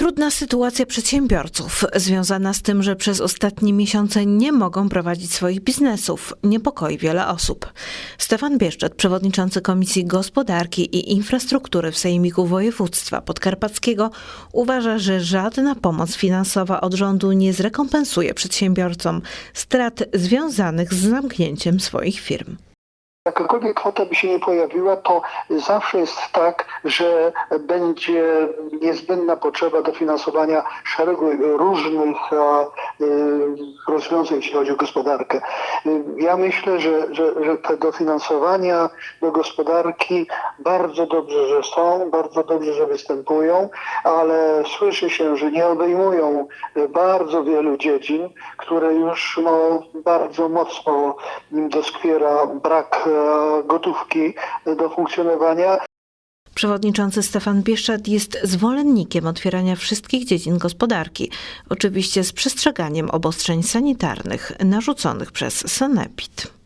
Trudna sytuacja przedsiębiorców, związana z tym, że przez ostatnie miesiące nie mogą prowadzić swoich biznesów, niepokoi wiele osób. Stefan Bieszczet, przewodniczący Komisji Gospodarki i Infrastruktury w Sejmiku Województwa Podkarpackiego, uważa, że żadna pomoc finansowa od rządu nie zrekompensuje przedsiębiorcom strat związanych z zamknięciem swoich firm. Jakakolwiek kwota by się nie pojawiła, to zawsze jest tak, że będzie niezbędna potrzeba dofinansowania szeregu różnych e, e, rozwiązań, jeśli chodzi o gospodarkę. E, Ja myślę, że, że, że te dofinansowania do gospodarki bardzo dobrze, że są, bardzo dobrze, że występują, ale słyszy się, że nie obejmują bardzo wielu dziedzin, które już no, bardzo mocno doskwiera brak e, gotówki do funkcjonowania. Przewodniczący Stefan Bieszczat jest zwolennikiem otwierania wszystkich dziedzin gospodarki, oczywiście z przestrzeganiem obostrzeń sanitarnych narzuconych przez Sanepid.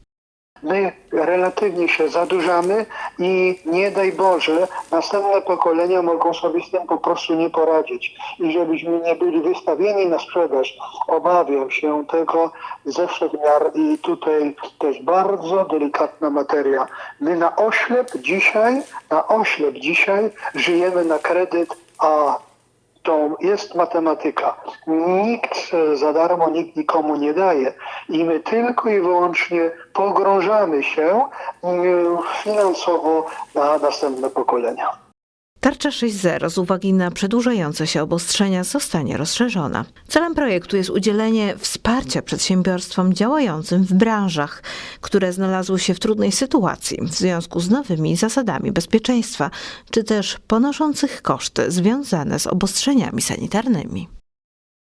My relatywnie się zadłużamy i nie daj Boże, następne pokolenia mogą sobie z tym po prostu nie poradzić. I żebyśmy nie byli wystawieni na sprzedaż, obawiam się tego ze wszechmiar i tutaj też bardzo delikatna materia. My na oślep dzisiaj, na oślep dzisiaj żyjemy na kredyt, a to jest matematyka. Nikt e, za darmo, nikt nikomu nie daje. I my tylko i wyłącznie pogrążamy się mm, finansowo na następne pokolenia. Tarcza 6.0 z uwagi na przedłużające się obostrzenia zostanie rozszerzona. Celem projektu jest udzielenie wsparcia przedsiębiorstwom działającym w branżach, które znalazły się w trudnej sytuacji w związku z nowymi zasadami bezpieczeństwa, czy też ponoszących koszty związane z obostrzeniami sanitarnymi.